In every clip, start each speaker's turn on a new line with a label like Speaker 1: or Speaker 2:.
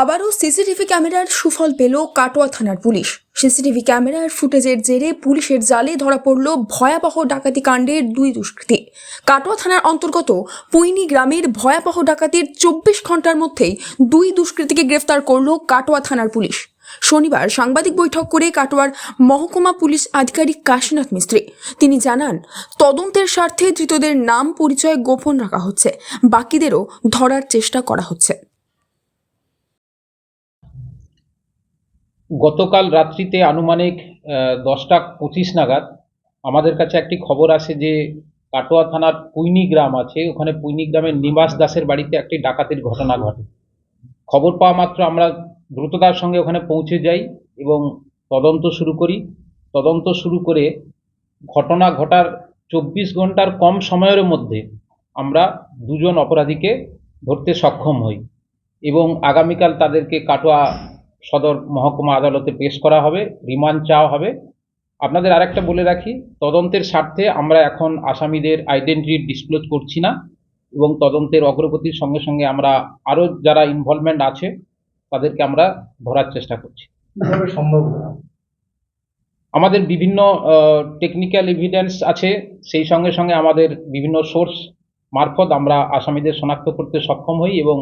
Speaker 1: আবারও সিসিটিভি ক্যামেরার সুফল পেল কাটোয়া থানার পুলিশ। সিসিটিভি ক্যামেরার ফুটেজের জেরে পুলিশের জালে ধরা পড়ল ভয়াবহ ডাকাতি কাণ্ডের দুই দুষ্কৃতী। কাটোয়া থানার অন্তর্গত পুইনি গ্রামের ভয়াবহ ডাকাতির চব্বিশ ঘণ্টার মধ্যেই দুই দুষ্কৃতীকে গ্রেফতার করল কাটোয়া থানার পুলিশ। শনিবার সাংবাদিক বৈঠক করে কাটোয়ার মহকুমা পুলিশ আধিকারিক কাশীনাথ মিস্ত্রি। তিনি জানান, তদন্তের স্বার্থে ধৃতদের নাম পরিচয় গোপন রাখা হচ্ছে। বাকিদেরও ধরার চেষ্টা করা হচ্ছে।
Speaker 2: গতকাল রাত্রিতে আনুমানিক দশটা পঁচিশ নাগাদ আমাদের কাছে একটি খবর আসে যে কাটোয়া থানার পুইনি গ্রাম আছে, ওখানে পুইনি গ্রামের নিবাস দাসের বাড়িতে একটি ডাকাতির ঘটনা ঘটে। খবর পাওয়া মাত্র আমরা দ্রুততার সঙ্গে ওখানে পৌঁছে যাই এবং তদন্ত শুরু করি। তদন্ত শুরু করে ঘটনা ঘটার চব্বিশ ঘণ্টার কম সময়ের মধ্যে আমরা দুজন অপরাধীকে ধরতে সক্ষম হই এবং আগামীকাল তাদেরকে কাটোয়া সদর মহকুমা আদালতে পেশ করা হবে রিমান্ড চাওয়া হবে। আপনাদের আরেকটা বলে রাখি তদন্তের স্বার্থে আমরা এখন আসামিদের আইডেন্টিটি ডিসক্লোজ করছি না এবং তদন্তের অগ্রগতির সঙ্গে সঙ্গে আমরা আরও যারা ইনভলভমেন্ট আছে তাদেরকে আমরা ধরার চেষ্টা করছি।
Speaker 3: সম্ভব?
Speaker 2: আমাদের বিভিন্ন টেকনিক্যাল এভিডেন্স আছে সেই সঙ্গে সঙ্গে আমাদের বিভিন্ন সোর্স মারফত আমরা আসামিদের শনাক্ত করতে সক্ষম হই এবং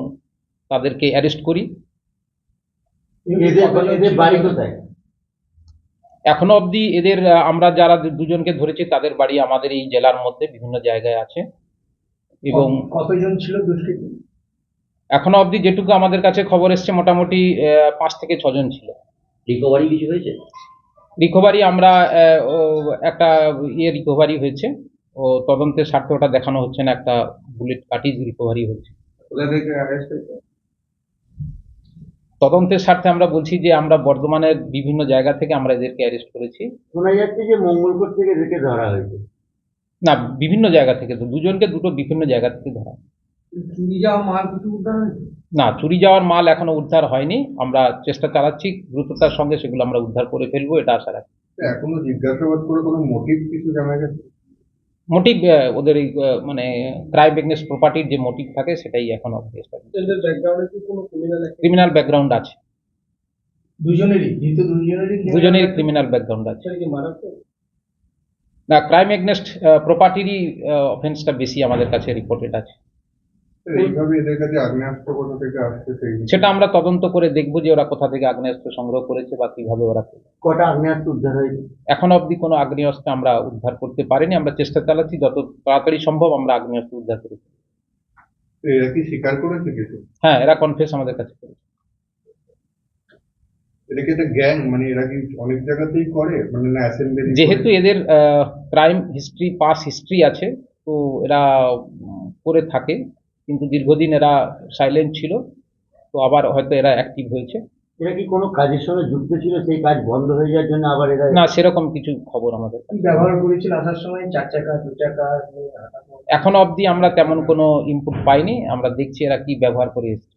Speaker 2: তাদেরকে অ্যারেস্ট করি।
Speaker 3: এদের এদের বাড়ি কোথায়?
Speaker 2: এখনও অবধি এদের আমরা যারা দুজনকে ধরেছি তাদের বাড়ি আমাদের এই জেলার মধ্যে বিভিন্ন জায়গায় আছে। এবং
Speaker 3: কতজন ছিল দুষ্কৃতী?
Speaker 2: এখনও অবধি যেটুকু আমাদের কাছে খবর এসছে মোটামুটি আহ, পাঁচ থেকে ছজন ছিল।
Speaker 4: রিকভারি কিছু হয়েছে?
Speaker 2: রিকভারি আমরা আহ, একটা ইয়ে রিকভারি হয়েছে। ও তদন্তের স্বার্থে ওটা দেখানো হচ্ছে না একটা বুলেট কাটিজ রিকভারি হয়েছে।
Speaker 3: কোথা থেকে অ্যারেস্ট হয়েছে?
Speaker 2: তদন্তের স্বার্থে আমরা বলছি যে আমরা বর্ধমানের বিভিন্ন জায়গা থেকে আমরা এদেরকে অ্যারেস্ট করেছি।
Speaker 4: শোনা যাচ্ছে যে মঙ্গলকোট থেকে এদেরকে ধরা হয়েছে।
Speaker 2: না বিভিন্ন জায়গা থেকে তো দুজনকে দুটো বিভিন্ন জায়গা থেকে ধরা।
Speaker 3: চুরি যাওয়া মাল কিছু উদ্ধার হয়েছে?
Speaker 2: না চুরি যাওয়ার মাল এখনও উদ্ধার হয়নি। আমরা চেষ্টা চালাচ্ছি দ্রুততার সঙ্গে সেগুলো আমরা উদ্ধার করে ফেলব এটা আশা রাখি
Speaker 5: এখনও জিজ্ঞাসাবাদ করে কোনো মোটিভ কিছু জানা গেছে?
Speaker 2: মোটিভ ওদের এই মানে ক্রাইম এগনেস্ট প্রপার্টির যে মোটিভ থাকে সেটাই এখন
Speaker 3: এদের ব্যাকগ্রাউন্ডে কি কোনো ক্রিমিনাল
Speaker 2: ক্রিমিনাল ব্যাকগ্রাউন্ড আছে।
Speaker 3: দুজনেরই যেহেতু দুজনেরই
Speaker 2: দুজনের ক্রিমিনাল ব্যাকগ্রাউন্ড আছে।
Speaker 3: কি মারাত্মক?
Speaker 2: না ক্রাইম এগনেস্ট প্রপার্টিরই অফেন্সটা বেশি আমাদের কাছে রিপোর্টেড আছে।
Speaker 5: এইভাবে এদের কাছে আগ্নেয়াস্ত্র কোথা থেকে আসছে সেই
Speaker 2: সেটা আমরা তদন্ত করে দেখব যে ওরা কোথা থেকে আগ্নেয়াস্ত্র সংগ্রহ করেছে বা কীভাবে ওরা
Speaker 4: কটা আগ্নেয়াস্ত্র উদ্ধার হয়েছে?
Speaker 2: এখন অবধি কোনো আগ্নেয়াস্ত্র আমরা উদ্ধার করতে পারিনি আমরা চেষ্টা চালাচ্ছি যত তাড়াতাড়ি সম্ভব আমরা আগ্নেয়াস্ত্র উদ্ধার করি
Speaker 5: তো এরা কি স্বীকার করেছে কিছু?
Speaker 2: হ্যাঁ এরা কনফেস আমাদের কাছে করেছে।
Speaker 5: এটা কি একটা গ্যাং? মানে এরা কি অনেক জায়গাতেই করে? মানে না অ্যাসেম্বলি
Speaker 2: যেহেতু এদের ক্রাইম হিস্ট্রি পাস হিস্ট্রি আছে তো এরা করে থাকে। কিন্তু দীর্ঘদিন এরা সাইলেন্ট ছিল তো আবার হয়তো এরা অ্যাক্টিভ হয়েছে।
Speaker 4: এরা কি কোনো কাজের সঙ্গে যুক্ত ছিল? সেই কাজ বন্ধ হয়ে যাওয়ার জন্য আবার এরা
Speaker 2: না সেরকম কিছু খবর আমাদের
Speaker 3: কি ব্যবহার করেছিল আসার সময়? চার চাকা দু চাকা
Speaker 2: এখনও অবধি আমরা তেমন কোনো ইনপুট পাইনি আমরা দেখছি এরা কি ব্যবহার করে এসছে।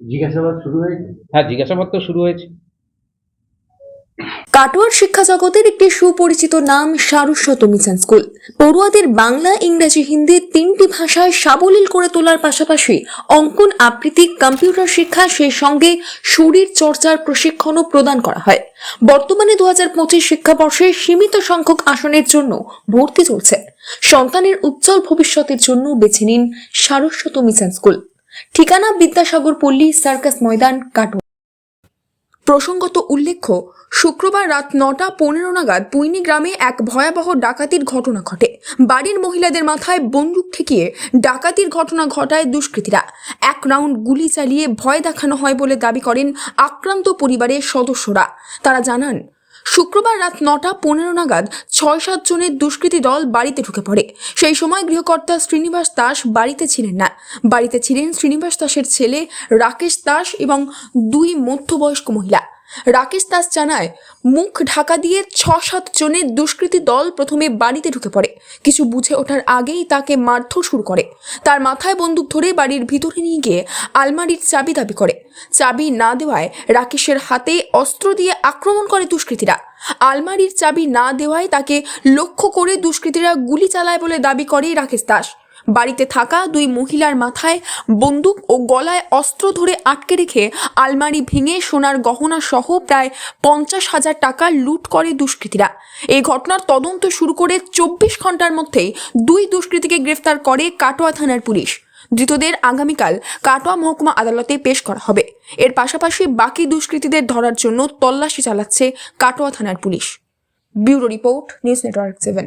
Speaker 4: জিজ্ঞাসাবাদ শুরু হয়েছে?
Speaker 2: হ্যাঁ জিজ্ঞাসাবাদ তো শুরু হয়েছে।
Speaker 1: কাটোয়ার শিক্ষা জগতের একটি সুপরিচিত নাম সারস্বত মিশন স্কুল। পড়ুয়াদের বাংলা ইংরেজি হিন্দি তিনটি ভাষায় সাবলীল করে তোলার পাশাপাশি অঙ্কন আবৃত্তি, কম্পিউটার শিক্ষা, সেই সঙ্গে শরীর চর্চার প্রশিক্ষণও প্রদান করা হয়। বর্তমানে দু হাজার পঁচিশ শিক্ষাবর্ষে সীমিত সংখ্যক আসনের জন্য ভর্তি চলছে। সন্তানের উজ্জ্বল ভবিষ্যতের জন্য বেছে নিন সারস্বত মিশন স্কুল। ঠিকানা বিদ্যাসাগর পল্লী সার্কাস ময়দান, কাটোয়া। প্রসঙ্গত উল্লেখ্য, শুক্রবার রাত নটা পনেরো নাগাদ পুইনি গ্রামে এক ভয়াবহ ডাকাতির ঘটনা ঘটে। বাড়ির মহিলাদের মাথায় বন্দুক ঠেকিয়ে ডাকাতির ঘটনা ঘটায় দুষ্কৃতীরা। এক রাউন্ড গুলি চালিয়ে ভয় দেখানো হয় বলে দাবি করেন আক্রান্ত পরিবারের সদস্যরা। তারা জানান শুক্রবার রাত নটা পনেরো নাগাদ ছয় সাত জনের দুষ্কৃতী দল বাড়িতে ঢুকে পড়ে। সেই সময় গৃহকর্তা শ্রীনিবাস দাস বাড়িতে ছিলেন না। বাড়িতে ছিলেন শ্রীনিবাস দাসের ছেলে রাকেশ দাস এবং দুই মধ্যবয়স্ক মহিলা। রাকেশ দাস জানায়, মুখ ঢাকা দিয়ে ছ সাত জনের দুষ্কৃতী দল প্রথমে বাড়িতে ঢুকে পড়ে। কিছু বুঝে ওঠার আগেই তাকে মারধর শুরু করে। তার মাথায় বন্দুক ধরে বাড়ির ভিতরে নিয়ে গিয়ে আলমারির চাবি দাবি করে। চাবি না দেওয়ায় রাকেশের হাতে অস্ত্র দিয়ে আক্রমণ করে দুষ্কৃতীরা। আলমারির চাবি না দেওয়ায় তাকে লক্ষ্য করে দুষ্কৃতীরা গুলি চালায় বলে দাবি করে রাকেশ দাস। বাড়িতে থাকা দুই মহিলার মাথায় বন্দুক ও গলায় অস্ত্র ধরে আটকে রেখে আলমারি ভেঙে সোনার গহনা সহ প্রায় পঞ্চাশ হাজার টাকা লুট করে দুষ্কৃতীরা। এই ঘটনার তদন্ত শুরু করে চব্বিশ ঘণ্টার মধ্যেই দুই দুষ্কৃতীকে গ্রেফতার করে কাটোয়া থানার পুলিশ। ধৃতদের আগামীকাল কাটোয়া মহকুমা আদালতে পেশ করা হবে। এর পাশাপাশি বাকি দুষ্কৃতীদের ধরার জন্য তল্লাশি চালাচ্ছে কাটোয়া থানার police. Bureau report, news network seven.